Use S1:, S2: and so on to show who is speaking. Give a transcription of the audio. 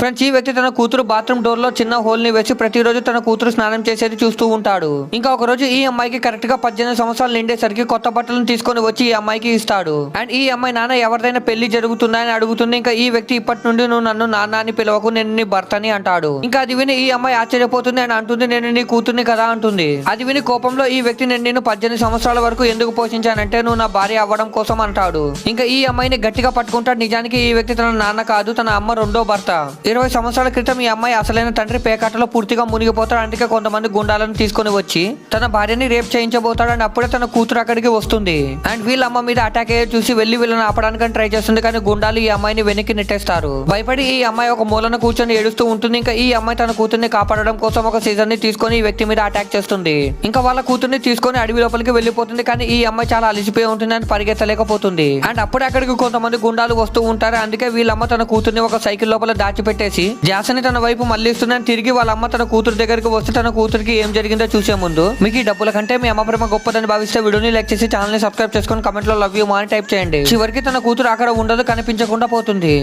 S1: Friends ఈ వ్యక్తి తన కూతురు బాత్రూమ్ డోర్లో చిన్న హోల్ని వేసి ప్రతిరోజు తన కూతురు స్నానం చేసేది చూస్తూ ఉంటాడు. ఇంకా ఒక రోజు ఈ అమ్మాయికి కరెక్ట్గా పద్దెనిమిది సంవత్సరాలు నిండేసరికి కొత్త బట్టలను తీసుకొని వచ్చి ఈ అమ్మాయికి ఇస్తాడు. అండ్ ఈ అమ్మాయి నాన్న ఎవరిదైనా పెళ్ళి జరుగుతుందా అని అడుగుతుంది. ఇంకా ఈ వ్యక్తి ఇప్పటి నుండి నువ్వు నన్ను నాన్న అని పిలవకు నేను నీ భర్త అని అంటాడు. ఇంకా అది విని ఈ అమ్మాయి ఆశ్చర్యపోతుంది అని అంటుంది నేను నీ కూతుర్ని కదా అంటుంది. అది విని కోపంలో ఈ వ్యక్తి నేను నిన్ను పద్దెనిమిది సంవత్సరాల వరకు ఎందుకు పోషించానంటే నువ్వు నా భార్య అవ్వడం కోసం అంటాడు. ఇంకా ఈ అమ్మాయిని గట్టిగా పట్టుకుంటాడు. నిజానికి ఈ వ్యక్తి తన నాన్న కాదు తన అమ్మ రెండో భర్త. ఇరవై సంవత్సరాల క్రితం ఈ అమ్మాయి అసలైన తండ్రి పేకాటలో పూర్తిగా మునిగిపోతాడు. అందుకే కొంతమంది గుండాలను తీసుకొని వచ్చి తన భార్యని రేప్ చేయించబోతాడు అండ్ అప్పుడే తన కూతురు అక్కడికి వస్తుంది. అండ్ వీళ్ళ అమ్మ మీద అటాక్ అయ్యే చూసి వెళ్ళి వీళ్ళని ఆపడానికి ట్రై చేస్తుంది. కానీ గుండాలు ఈ అమ్మాయిని వెనక్కి నెట్టేస్తారు. భయపడి ఈ అమ్మాయి ఒక మూలన కూర్చొని ఏడుస్తూ ఉంటుంది. ఇంకా ఈ అమ్మాయి తన కూతుర్ని కాపాడడం కోసం ఒక సీజన్ని తీసుకొని ఈ వ్యక్తి మీద అటాక్ చేస్తుంది. ఇంకా వాళ్ళ కూతుర్ని తీసుకొని అడవి లోపలికి వెళ్ళిపోతుంది. కానీ ఈ అమ్మాయి చాలా అలిసిపోయి ఉంటుంది అని పరిగెత్తలేకపోతుంది. అండ్ అప్పుడే అక్కడికి కొంతమంది గుండాలు వస్తూ ఉంటారు. అందుకే వీళ్ళమ్మ తన కూతుర్ని ఒక సైకిల్ లోపల దాచిపెట్టి పెట్టేసి జాసని తన వైపు మళ్ళిస్తుందని తిరిగి వాళ్ళ అమ్మ తన కూతురు దగ్గరికి వస్తే తన కూతురికి ఏం జరిగిందో చూసే ముందు మీకు ఈ డబ్బుల కంటే మీ అమ్మ ప్రేమ గొప్పదని భావిస్తే వీడియోని లైక్ చేసి ఛానల్ని సబ్స్క్రైబ్ చేసుకొని కమెంట్లో లవ్ యూ అని టైప్ చేయండి. చివరికి తన కూతురు అక్కడ ఉండదు కనిపించకుండా పోతుంది.